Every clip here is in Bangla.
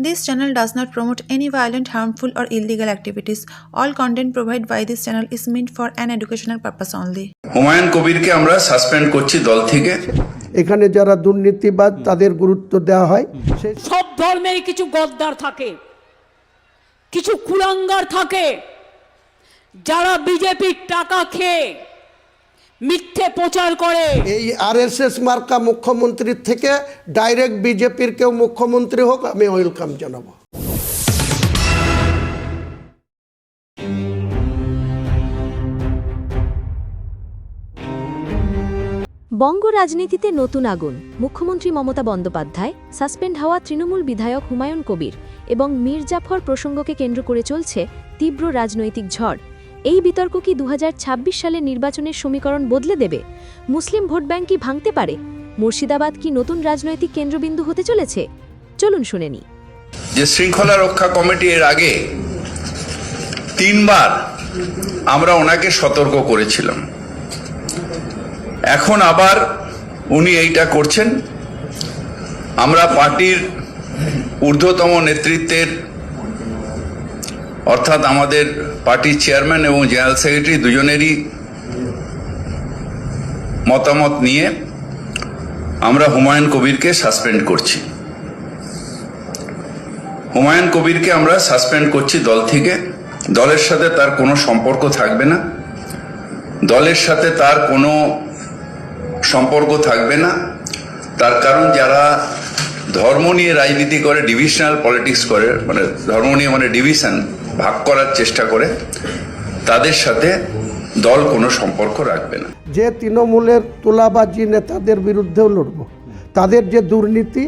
This channel does not promote any violent, harmful, or illegal activities. All content provided by this channel is meant for an educational purpose only. Humayun কবিরকে আমরা সাসপেন্ড করছি দল থেকে এখানে যারা দুর্নীতিবাদ তাদের গুরুত্ব দেওয়া হয় সব ধর্মের কিছু গদ্দার থাকে কিছু কুলাঙ্গার থাকে যারা বিজেপির টাকা খেয়ে মিথ্যে প্রচার করে। এই আরএসএস মার্কা মুখ্যমন্ত্রীর থেকে ডাইরেক্ট বিজেপির কেউ মুখ্যমন্ত্রী হোক আমি ওয়েলকাম জানাব। বঙ্গ রাজনীতিতে নতুন আগুন। মুখ্যমন্ত্রী মমতা বন্দ্যোপাধ্যায় সাসপেন্ড হওয়া তৃণমূল বিধায়ক হুমায়ুন কবির এবং মীর জাফর প্রসঙ্গকে কেন্দ্র করে চলছে তীব্র রাজনৈতিক ঝড়। এই বিতর্ক কি দু সালের নির্বাচনের সমীকরণ বদলে দেবে? মুসলিম ভোট ব্যাংক কি ভাঙতে পারে? মুর্শিদাবাদ কি নতুন রাজনৈতিক কেন্দ্রবিন্দু হতে চলেছে? চলুন শুনে নি যে শৃঙ্খলা রক্ষা কমিটি এর আগে তিনবার আমরা ওনাকে সতর্ক করেছিলাম। এখন আবার উনি এইটা করছেন। আমরা পার্টির ঊর্ধ্বতম নেতৃত্বের অর্থাৎ আমাদের পার্টির চেয়ারম্যান এবং জেনারেল সেক্রেটারি দুজনেরই মতামত নিয়ে আমরা হুমায়ুন কবিরকে সাসপেন্ড করছি। হুমায়ুন কবিরকে আমরা সাসপেন্ড করছি দল থেকে। দলের সাথে তার কোনো সম্পর্ক থাকবে না। দলের সাথে তার কোনো সম্পর্ক থাকবে না। তার কারণ যারা ধর্ম নিয়ে রাজনীতি করে ডিভিশনাল পলিটিক্স করে মানে ধর্ম নিয়ে মানে ডিভিশন ভাগ করার চেষ্টা করে তাদের সাথে দল কোনো সম্পর্ক রাখবে না। যে তৃণমূলের তোলাবাজি নেতাদের বিরুদ্ধেও লড়ব তাদের যে দুর্নীতি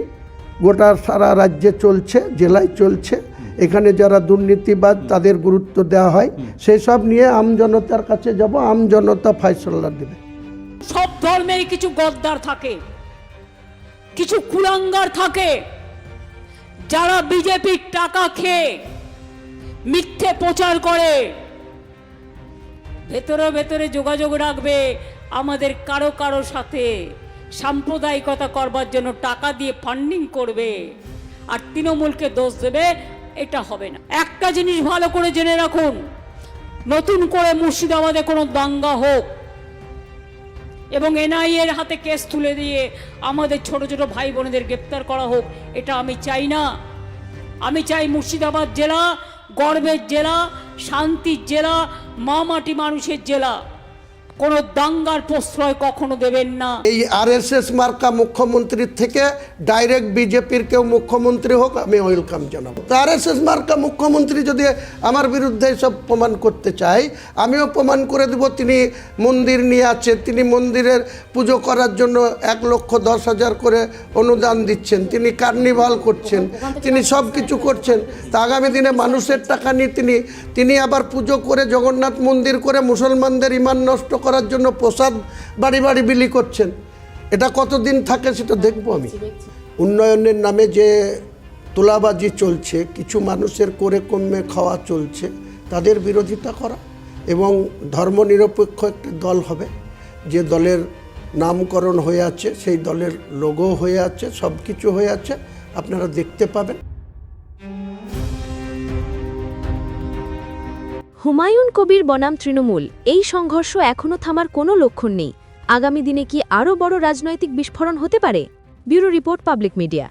গোটা সারা রাজ্যে চলছে জেলায় চলছে এখানে যারা দুর্নীতিবাদ তাদের গুরুত্ব দেওয়া হয় সেই সব নিয়ে আমজনতার কাছে যাব আমজনতা ফয়সলা দেবে। সব ধর্মের কিছু গদ্দার থাকে। কিছু কুলাঙ্গার থাকে যারা বিজেপির টাকা খেয়ে মিথ্যে প্রচার করে। ভেতরে ভেতরে যোগাযোগ রাখবে আমাদের কারও কারও সাথে। সাম্প্রদায়িকতা করবার জন্য টাকা দিয়ে ফান্ডিং করবে। আর তৃণমূলকে দোষ দেবে, এটা হবে না। একটা জিনিস ভালো করে জেনে রাখুন, নতুন করে মুর্শিদাবাদে কোনো দাঙ্গা হোক এবং এনআইএর হাতে কেস তুলে দিয়ে আমাদের ছোট ছোট ভাই বোনেদের গ্রেপ্তার করা হোক, এটা আমি চাই না। আমি চাই মুর্শিদাবাদ জেলা, গর্বের জেলা, শান্তির জেলা, মা মাটি মানুষের জেলা। কোনো দাঙ্গার প্রশ্রয় কখনো দেবেন না। এই আরএসএস মার্কা মুখ্যমন্ত্রীর থেকে ডাইরেক্ট বিজেপির কেউ মুখ্যমন্ত্রী হোক, আমি ওয়েলকাম জানাব। আরএসএস মার্কা মুখ্যমন্ত্রী যদি আমার বিরুদ্ধে সব প্রমাণ করতে চাই আমিও প্রমাণ করে দেব তিনি মন্দির নিয়ে আছে, তিনি মন্দিরের পুজো করার জন্য এক লক্ষ দশ হাজার করে অনুদান দিচ্ছেন, তিনি কার্নিভাল করছেন, তিনি সব কিছু করছেন। তা আগামী দিনে মানুষের টাকা নিয়ে তিনি তিনি আবার পুজো করে জগন্নাথ মন্দির করে মুসলমানদের ইমান নষ্ট করার জন্য প্রসাদ বাড়ি বাড়ি বিলি করছেন। এটা কতদিন থাকে সেটা দেখব আমি। উন্নয়নের নামে যে তোলাবাজি চলছে কিছু মানুষের করে কমে খাওয়া চলছে তাদের বিরোধিতা করা এবং ধর্মনিরপেক্ষ একটি দল হবে। যে দলের নামকরণ হয়ে আছে সেই দলের লোগো হয়ে আছে সব কিছু হয়ে আছে আপনারা দেখতে পাবেন। হুমায়ুন কবির বনাম তৃণমূল, এই সংঘর্ষ এখনও থামার কোনো লক্ষণ নেই। আগামী দিনে কি আরও বড় রাজনৈতিক বিস্ফোরণ হতে পারে? Bureau report public media.